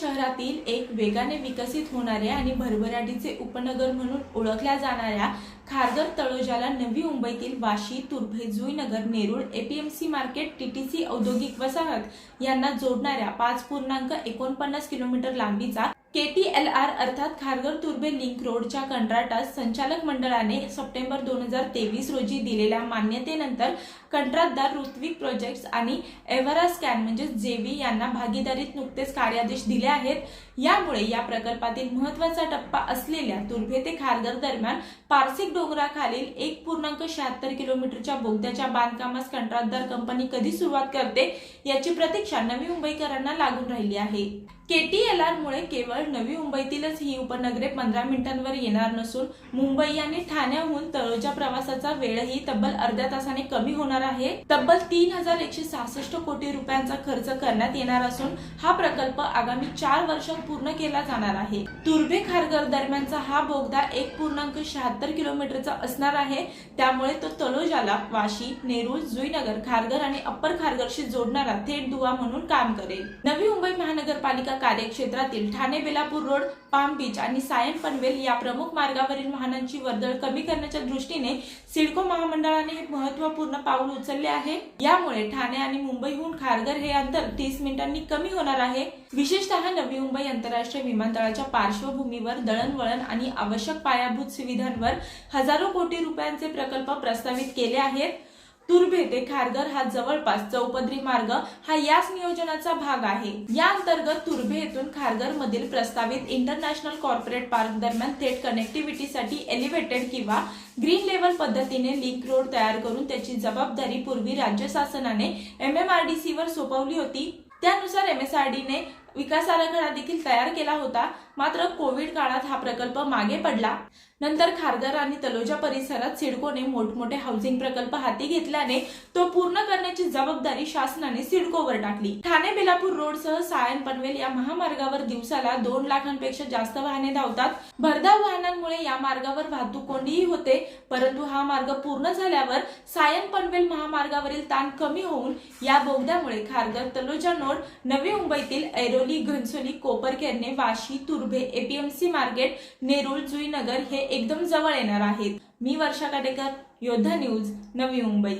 शहरातील एक वेगाने विकसित होणारे आणि भरभराटीचे उपनगर म्हणून ओळखल्या जाणाऱ्या खारघर तळोजाला नवी मुंबईतील Vashi Turbhe Juinagar Nerul APMC market TTC औद्योगिक वसाहत यांना जोडणाऱ्या पाच पूर्णांक एकोणपन्नास किलोमीटर लांबीचा केटीएलआर अर्थात खारघर तुर्भे लिंक रोडच्या कंत्राटास संचालक मंडळाने सप्टेंबर दोन हजार तेवीस रोजी दिलेल्या मान्यतेनंतर कंत्राटदार ऋत्विक प्रोजेक्ट्स आणि एव्हरा स्कॅन म्हणजे जेवी यांना भागीदारीत नुकतेच कार्यादेश दिले आहेत. यामुळे या प्रकल्पातील महत्त्वाचा टप्पा असलेल्या तुर्भे ते खारघर दरम्यान पारसिक डोंगराखालील एक पूर्णांक शहात्तर किलोमीटरच्या बोगद्याच्या बांधकामास कंत्राटदार कंपनी कधी सुरुवात करते याची प्रतीक्षा नवी मुंबईकरांना लागून राहिली आहे. केटीएलआर मुळे केवळ नवी मुंबईतीलच ही उपनगरे पंधरा मिनिटांवर येणार नसून मुंबई आणि ठाण्याहून तळोजा प्रवासाचा वेळही तब्बल अर्ध्या तासाने कमी होणार आहे. तब्बल तीन हजार एकशे सहासष्ट कोटी रुपयांचा खर्च करण्यात येणार असून हा प्रकल्प आगामी चार वर्षात पूर्ण केला जाणार आहे. तुर्भे खारघर दरम्यानचा हा बोगदा एक पूर्णांक शहात्तर किलोमीटरचा असणार आहे. त्यामुळे तो तळोजाला वाशी नेरूळ जुईनगर खारघर आणि अप्पर खारघरशी जोडणारा थेट दुवा म्हणून काम करेल. नवी मुंबई महानगरपालिका कार्यक्षेत्रातील Thane Belapur road Palm Beach आणि सायन पनवेल या प्रमुख मार्गावरील वाहनांची वर्दळ कमी करण्याच्या दृष्टीने सिडको महामंडळाने हे महत्त्वपूर्ण पाऊल उचलले आहे. यामुळे ठाणे आणि मुंबईहून खारघर हे अंतर तीस मिनिटांनी कमी होणार आहे. विशेषतः नवी मुंबई आंतरराष्ट्रीय विमानतळाच्या पार्श्वभूमीवर दळणवळण आणि आवश्यक पायाभूत सुविधांवर हजारो कोटी रुपयांचे प्रकल्प प्रस्तावित केले आहेत. तुर्भे ते खारघर हा जवळपास चौपदरी मार्ग हा याच नियोजनाचा भाग आहे. या अंतर्गत तुर्भे येथून खारघर मधील प्रस्तावित इंटरनॅशनल कॉर्पोरेट पार्क दरम्यान थेट कनेक्टिव्हिटीसाठी एलिव्हेटेड किंवा ग्रीन लेवल पद्धतीने लिंक रोड तयार करून त्याची जबाबदारी पूर्वी राज्य शासनाने M M R D C वर सोपवली होती. त्यानुसार एम एस आर डी ने विकास आराखडा देखील तयार केला होता. मात्र कोविड काळात हा प्रकल्प मागे पडला. नंतर खारघर आणि तलोजा परिसरात सिडकोने मोठमोठे हाऊसिंग प्रकल्प हाती घेतल्याने तो पूर्ण करण्याची जबाबदारी शासनाने सिडकोवर टाकली. ठाणे बेलापूर रोड सह सायन पनवेल या महामार्गावर दिवसाला दोन लाखांपेक्षा जास्त वाहने धावतात. भरधाव वाहनांमुळे या मार्गावर वाहतूक कोंडीही होते परंतु हा मार्ग पूर्ण झाल्यावर सायन पनवेल महामार्गावरील ताण कमी होऊन या बोगद्यामुळे खारघर तलोजा नोड नवी मुंबईतील ऐरोली घनसोली कोपरखेरणे वाशी तुर्भे एपीएमसी मार्केट नेरूळ जुईनगर हे एकदम जवळ येणार आहेत. मी वर्षा काटेकर योद्धा न्यूज नवी मुंबई.